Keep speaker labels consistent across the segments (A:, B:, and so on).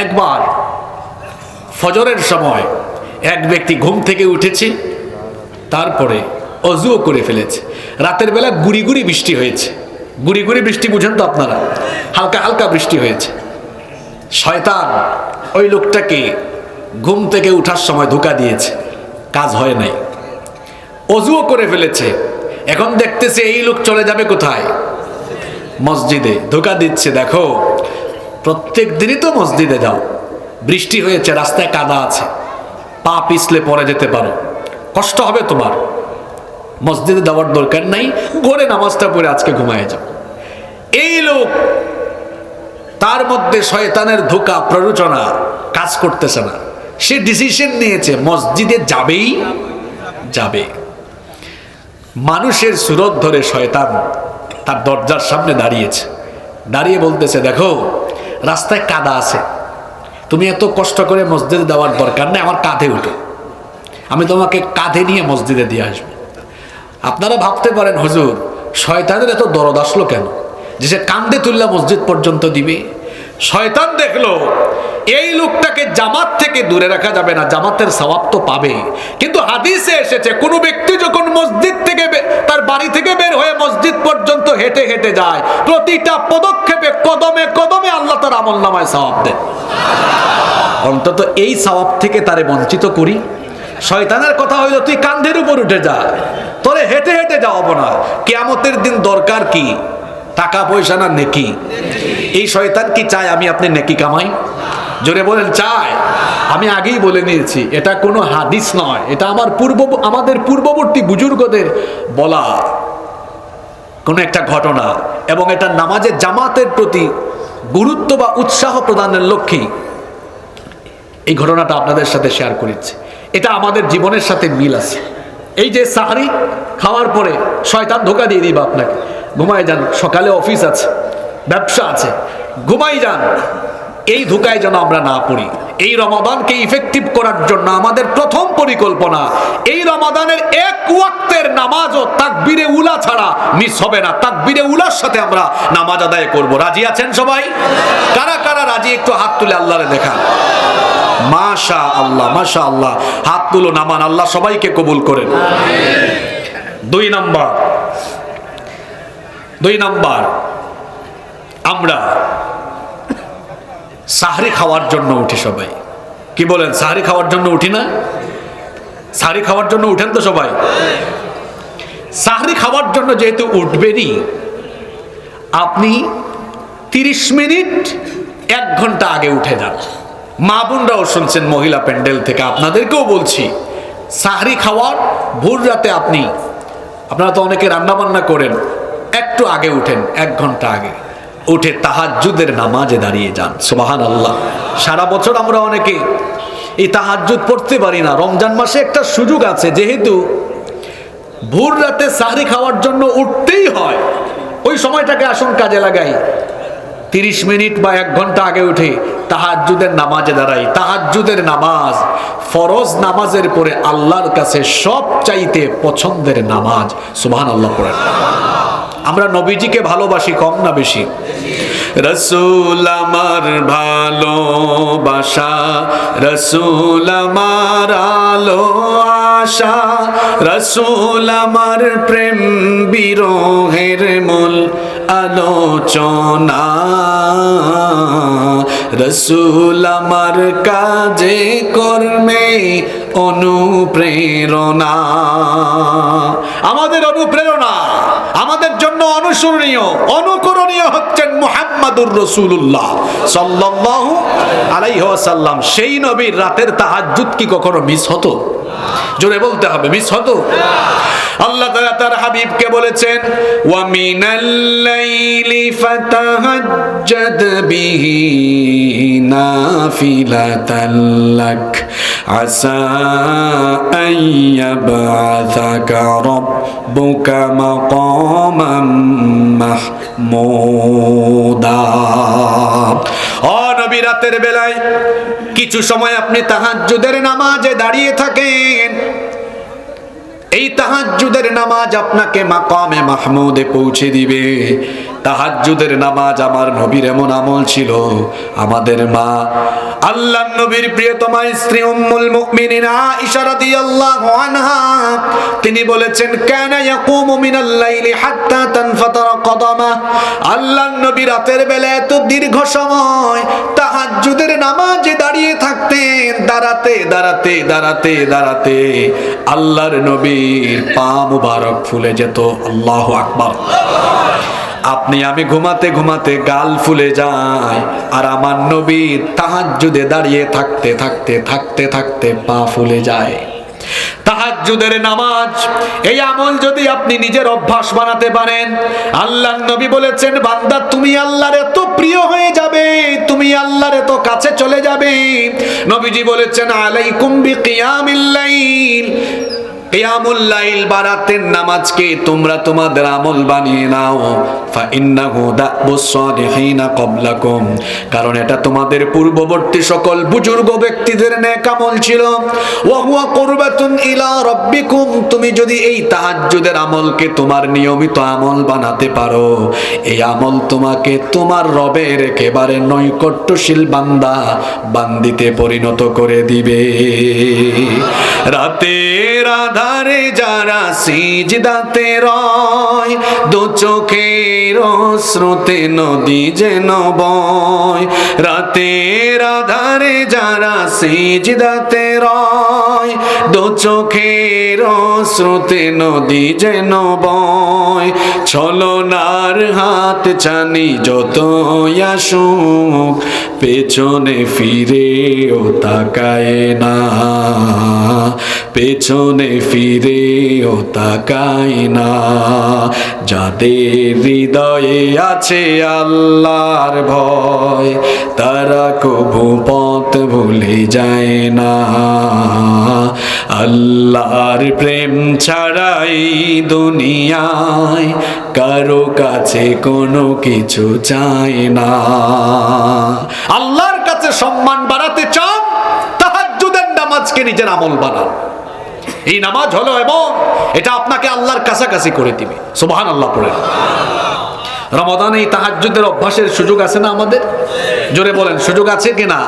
A: একবার ফজরের সময় এক ব্যক্তি ঘুম থেকে উঠেছে, তারপরে অজুও করে ফেলেছে। রাতের বেলা গুড়ি গুড়ি বৃষ্টি হয়েছে। গুড়ি গুড়ি বৃষ্টি বুঝেন তো আপনারা? হালকা হালকা বৃষ্টি হয়েছে। শয়তান ওই লোকটাকে ঘুম থেকে উঠার সময় ধোকা দিয়েছে। কাজ হয় নাই। অজুও করে ফেলেছে। এখন দেখতেছে এই লোক চলে যাবে কোথায়? মসজিদে ধোকা দিচ্ছে, দেখো। প্রত্যেক দিনই তো মসজিদে যাও। বৃষ্টি হয়েছে, রাস্তায় কাদা আছে। পা পিছলে পরে যেতে পারো। কষ্ট হবে তোমার। মসজিদে যাওয়ার দরকার নাই। ঘরে নামাজটা পড়ে আজকে ঘুমায় যাও। এই লোক, তার মধ্যে শয়তানের ধোকা, প্ররোচনা কাজ করতেছে না। সে ডিসিশন নিয়েছে, মসজিদে যাবেই যাবে। মানুষের সুরত ধরে শয়তান তার দরজার সামনে দাঁড়িয়েছে। দাঁড়িয়ে বলতেছে, দেখো রাস্তায় কাদা আছে। তুমি এত কষ্ট করে মসজিদে দেওয়ার দরকার নেই, আমার কাঁধে উঠো। আমি তোমাকে কাঁধে নিয়ে মসজিদে দিয়ে আসব। আপনারা ভাবতে পারেন, হুজুর, শয়তানের এত দরদ আসলো কেন? যে সে কান্দে তুললা মসজিদ পর্যন্ত দিবে। শয়তান দেখল, এই লোকটাকে জামাত থেকে দূরে রাখা যাবে না, জামাতের সওয়াব তো পাবে। কিন্তু হাদিসে এসেছে, কোনো ব্যক্তি যখন মসজিদ থেকে তার বাড়ি থেকে বের হয়ে মসজিদ পর্যন্ত হেঁটে হেঁটে যায়, প্রতিটা পদক্ষেপে কদমে কদমে আল্লাহ তার আমল নামায় সওয়াব দেন। অন্তত এই সওয়াব থেকে তারে বঞ্চিত করি। শয়তানের কথা হইল, তুই কান্ধের উপর উঠে যা, তোরে হেঁটে হেঁটে যাওয়াবো না। কেয়ামতের দিন দরকার কি? টাকা পয়সা না নেকি? এই শয়তান কি চায় আমি আপনি নেকি কামাই? জোরে বলেন, চায়। আমি আগেই বলে নিয়েছি, এটা কোনো হাদিস নয়, এটা আমার পূর্ব আমাদের পূর্ববর্তী বুজুর্গদের বলা। কোনো একটা ঘটনা, এবং এটা নামাজের জামাতের প্রতি গুরুত্ব বা উৎসাহ প্রদানের লক্ষ্যেই এই ঘটনাটা আপনাদের সাথে শেয়ার করেছি। এটা আমাদের জীবনের সাথে মিল আছে। এই যে সাহারি খাওয়ার পরে শয়তান ধোকা দিয়ে দিবা আপনাকে। ঘুমায় যান, সকালে অফিস আছে, ব্যবসা আছে, ঘুমাই যান। এই ধোকায় যেন আমরা না পড়ি। এই রমাদানকে ইফেক্টিভ করার জন্য আমাদের প্রথম পরিকল্পনা, এই রমাদানের এক ওয়াক্তের নামাজও তাকবিরে উলা ছাড়া মিস হবে না। তাকবিরে উলার সাথে আমরা নামাজ আদায় করব। রাজি আছেন সবাই? কারা কারা রাজি? একটু হাত তুলে আল্লাহরে দেখা মাশা আল্লাহ মাশা আল্লাহ হাত তুলো, নামান। আল্লাহ সবাইকে কবুল করেন। দুই নাম্বার দুই নাম্বার, আমরা সাহরি খাওয়ার জন্য উঠি সবাই। কি বলেন, সাহরি খাওয়ার জন্য উঠি না? সাহরি খাওয়ার জন্য উঠেন তো সবাই। সাহরি খাওয়ার জন্য যেহেতু উঠবেনই, আপনি তিরিশ মিনিট এক ঘণ্টা আগে উঠে যান। মা বোনরাও শুনছেন মহিলা প্যান্ডেল থেকে, আপনাদেরকেও বলছি, সাহরি খাওয়ার ভোর রাতে আপনি, আপনারা তো অনেকে রান্না বান্না করেন একটু আগে উঠেন, এক ঘণ্টা আগে। উঠে তাহাজ্জুদের নামাজে দাঁড়িয়ে যান। সুবাহান আল্লাহ সারা বছর আমরা অনেকে এই তাহাজ্জুদ পড়তে পারি না। রমজান মাসে একটা সুযোগ আছে, যেহেতু ভোর রাতে সাহরি খাওয়ার জন্য উঠতেই হয়। ওই সময়টাকে আসুন কাজে লাগাই। তিরিশ মিনিট বা এক ঘণ্টা আগে উঠে তাহাজ্জুদের নামাজে দাঁড়াই। তাহাজ্জুদের নামাজ, ফরজ নামাজের পরে আল্লাহর কাছে সব চাইতে পছন্দের নামাজ। সুবহান আল্লাহ পড়েন। আমরা নবীজিকে ভালোবাসি, কম না বেশি? রসুল আমার ভালোবাসা, রসুল আমার আলো আশা, রসুল আমার প্রেম বিরোহের মূল আলোচনা। রসুল আমার কাজে, কর্মে অনুপ্রেরণা। আমাদের অনুপ্রেরণা। আমাদের জন্য অনুসরণীয়, অনুকরণীয় হচ্ছেন মুহাম্মাদুর রসুল্লাহ সাল্লাহ আলাইহাল্লাম সেই নবীর রাতের তাহাজুত কি কখনো মিস হতো? জোরে বলতে হবে, মিস হতো? আল্লাহ তাআলা তার হাবিবকে বলেছেন, ওয়া মিনাল লাইলি ফাতাহাজ্জাদ বিহি নাফিলাতাল লাক, আসা আন ইয়াবআসাকা রাব্বুকা মাকামান মাহমুদা। রাতের বেলায় কিছু সময় আপনি তাহাজ্জুদের নামাজে দাঁড়িয়ে থাকেন। এই তাহাজ্জুদের নামাজ আপনাকে মাকামে মাহমুদে পৌঁছে দিবে। তাহাজ্জুদের নামাজ আমার নবীর এমন আমল ছিল। আমাদের মা আল্লাহ নবীর প্রিয়তমা স্ত্রী উম্মুল মুমিনিন আয়েশা রাদিয়াল্লাহু আনহা, তিনি বলেছেন, কানা ইয়াকুমু মিনাল লাইলি হাত্তা তানফাতারা কদামা। আল্লাহ নবী রাতের বেলা এত দীর্ঘ সময় তাহাজ্জুদের নামাজে দাঁড়িয়ে থাকতেন। দাঁড়াতে দাঁড়াতে দাঁড়াতে দাঁড়াতে আল্লাহর নবীর পা মুবারক ফুলে যেত। আল্লাহু আকবার। আপনি, আমি ঘুমাতে ঘুমাতে গাল ফুলে যায়। আর আমার নবী তাহাজ্জুদে দাঁড়িয়ে থাকতে থাকতে থাকতে থাকতে পা ফুলে যায়। তাহাজ্জুদের নামাজ, এই আমল যদি আপনি নিজের অভ্যাস বানাতে পারেন, আল্লাহ নবী বলেছেন, বান্দা, তুমি আল্লাহর এত প্রিয় হয়ে যাবে, তুমি আল্লাহর এত কাছে চলে যাবে। নবীজি বলেছেন, আলাইকুম বিকিয়ামিল লাইল। লাইল বারাতের নামাজকে তোমরা তোমাদের আমল বানিয়ে নাও। কারণ এটা তোমাদের পূর্ববর্তী সকল বুজুর্গ ব্যক্তিদের নেক আমল ছিল। ইলা তুমি যদি এই তাহাজ্জুদের আমলকে তোমার নিয়মিত আমল বানাতে পারো, এই আমল তোমাকে তোমার রবের একেবারে নৈকট্যশীল বান্দা বান্দিতে পরিণত করে দিবে। রাতের আধারে যারা সিজদাতে রয়, দু চোখের শ্রুতে নদী যেন বয়। রাতের আধারে যারা সিজদাতে রয়, দু চোখের শ্রুতে নদী যেন বয়। ছলনার হাত চানি যত আসুক, পেছনে ফিরেও তাকায় না। পেছনে ফিরেও তাকায় না। যাদের হৃদয়ে আছে আল্লাহর ভয়, তারা কবু পথ ভুলে যায় না। আল্লাহর প্রেম ছাড়াই দুনিয়ায় কারও কাছে কোনো কিছু চায় না। আল্লাহর কাছে সম্মান বাড়াতে চান তাহাজ্জুদের নামাজকে নিজের আমল বানান এই নামাজ হলো এবং এটা আপনাকে আল্লাহর কাছাকাছি করে দিবে। সুবহান আল্লাহ পড়ে। রমাদান এই তাহাজ্জুদের অভ্যাসের সুযোগ আছে না আমাদের? জোরে বলেন, সুযোগ আছে কি না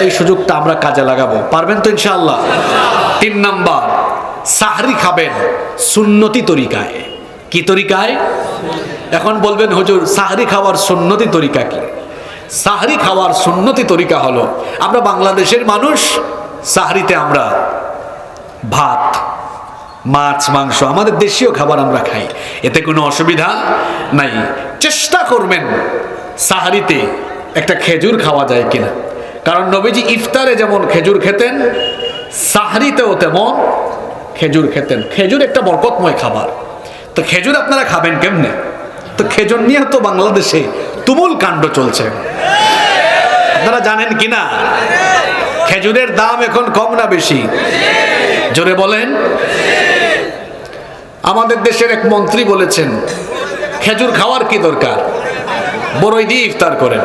A: এই সুযোগটা আমরা কাজে লাগাবো। পারবেন তো ইনশাআল্লাহ? তিন নাম্বার, সাহরি খাবেন সুন্নতি তরিকায়। কি তরিকায়? এখন বলবেন, হুজুর, সাহরি খাওয়ার সুন্নতি তরিকা কি? সাহরি খাওয়ার সুন্নতি তরিকা হলো, আমরা বাংলাদেশের মানুষ, সাহরিতে আমরা ভাত, মাছ, মাংস, আমাদের দেশীয় খাবার আমরা খাই। এতে কোনো অসুবিধা নাই। চেষ্টা করবেন সাহারিতে একটা খেজুর খাওয়া যায় কিনা। কারণ নবীজি ইফতারে যেমন খেজুর খেতেন, সাহারিতেও তেমন খেজুর খেতেন। খেজুর একটা বরকতময় খাবার। তো খেজুর আপনারা খাবেন কেমনে? তো খেজুর নিয়ে তো বাংলাদেশে তুমুল কাণ্ড চলছে। আপনারা জানেন কিনা? খেজুরের দাম এখন কম না বেশি। জোরে বলেন। আমাদের দেশের এক মন্ত্রী বলেছেন, খেজুর খাওয়ার কি দরকার? বড়ই দিয়ে ইফতার করেন।